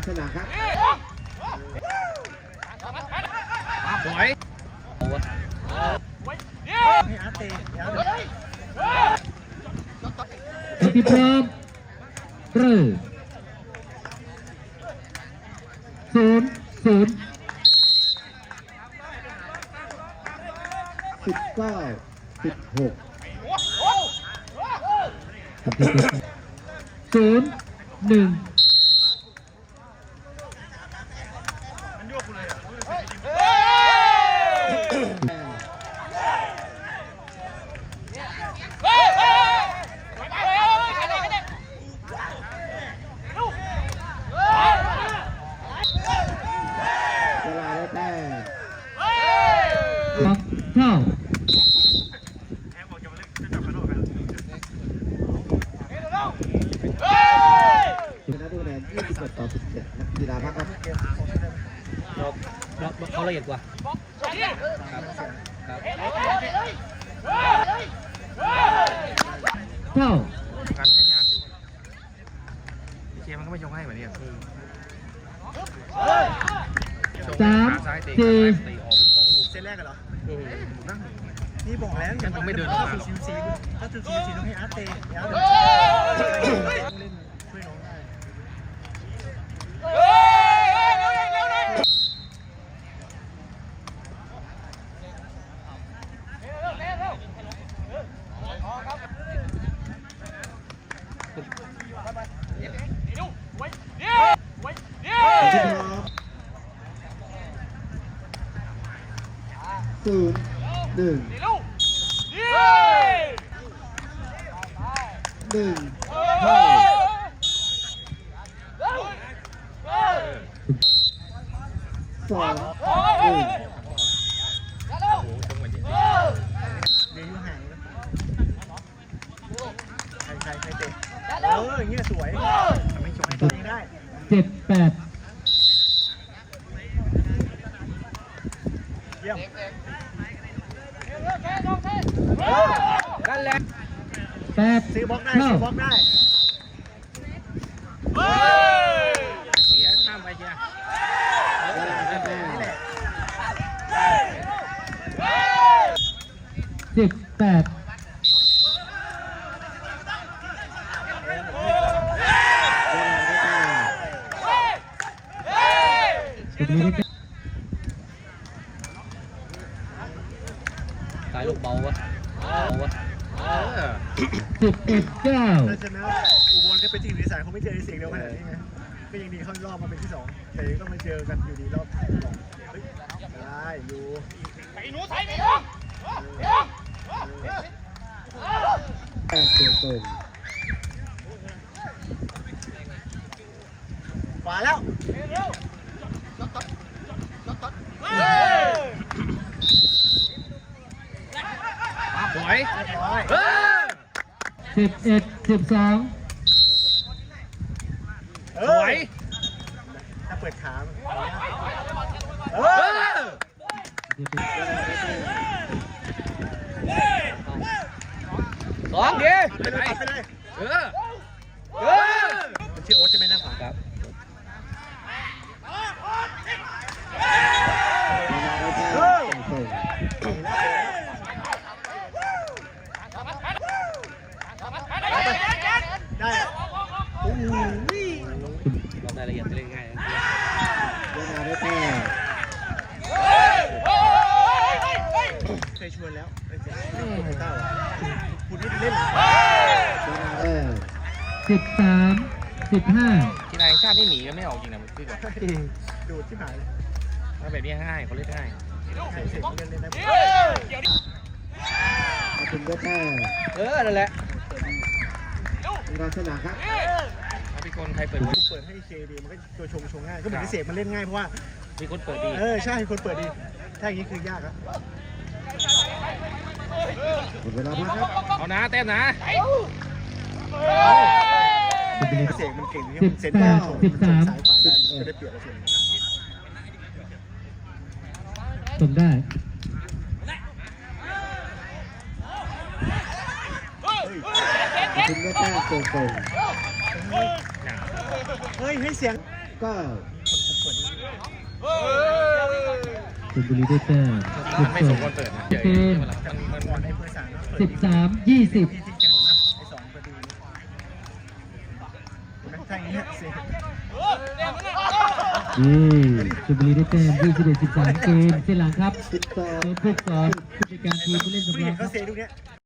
างสนามครับสวยให้อาร์ตเตะปฏิพร้อมเริ่มศูนย์ศูนย์สิบเก้าสิบหกศูนย์หนึ่ง เวลาได้แต้ม สองเท่าชนะด้วยคะแนน21ต่อ17นักกีฬาพักครับเราเขาละเอียดกว่าเท่าการให้านสิเชมันก็ไม่ชงให้แบบนี้อะสามซ้ายเตะสี่เตะออกสองลูกเซตแรกกันเหรอ นี่บอกแล้วฉันคงไม่เดินออกมาถูกสีสีถ้าสูสีต้องให้อาร์เตะอาร์ตเล่นช่วยน้องได้ที่พร้อม ศูนย์หนึ่งหนึ่งเท่าสองหนึ่งโอ้โหชงเหมือนจริงเดี๋ยวอยู่ห่างนะใครใครใครเตะเอออย่างเงี้ยสวยทำให้ชมตัวเองได้เจ็ดแปด เยี่ยม นั่น แหละแปดซื้อบล็อกได้เท่าซื้อบล็อกได้เสียข้ามไปเชียร์เวลาได้แต้มนี่แหละสิบแปดเวลาได้แต้มตรงนี้ได้สายลูกเบาวะเบาวะเออ สิบเอ็ดเก้าถ้าชนะอุบลก็เป็นทีมดีไซน์เขาไม่เจอเสียงเดียวขนาดนี้ไงก็ยังดีเขารอบมาเป็นที่สองแต่ก็มาเจอกันอยู่ดีรอบสองเฮ้ยได้อยู่แต้มเต็มตรงขวาแล้ว สวยเรียบร้อยเออสิบเอ็ดสิบสองเอสอวยถ้าเปิดขามันเอเอออสองดีไปเลยไปเลยเออเออมันชื่อโอ๊ตใช่ไหมหน้าขวา ครับ เวลาได้แต้มเต็มตรง ได้โอ้โห เรารายละเอียดจะเล่นง่าย เวลาได้แต้ม เคยชวนแล้วเอ้ยเจ๊คุณไม่กล้าเหรอคุณไม่ได้เล่น เวลาแต้ม สิบสามสิบห้ากีฬาแห่งชาตินี่หนีกันไม่ออกจริงนะพี่ก่อนดูดที่หายถ้าแบบนี้ง่ายเขาเล่นง่ายเสร็จเสร็จเล่นเล่นได้มาถึงได้แต้มเออนั่นแหละเวลาสนามครับถ้าพี่คนใครเปิดผมเปิดให้เคดีมันก็ตัวชงชงง่ายก็เหมือนที่เสกมันเล่นง่ายเพราะว่าพี่คนเปิดดีเออใช่คนเปิดดีถ้าอย่างนี้คือยากครับหมดเวลาพักครับเอานะแต้มนะ เสียงมันเก่งสิบเซนแปดสิบสามสายฝ่ายได้มันก็ได้เปรียบเราส่นส่ได้คุณไม่กล้าโกงเฮ้ยให้เสียงก็ชลบุรีได้แต้ไม่สมควรเปิดนะเจมสิบสามยี่สิบ นี่ชลบุรีได้เต็ม21 13เกมเส้นหลังครับเโดนพวกสอนผู้จัดการทีมผู้เล่นสำรองครับ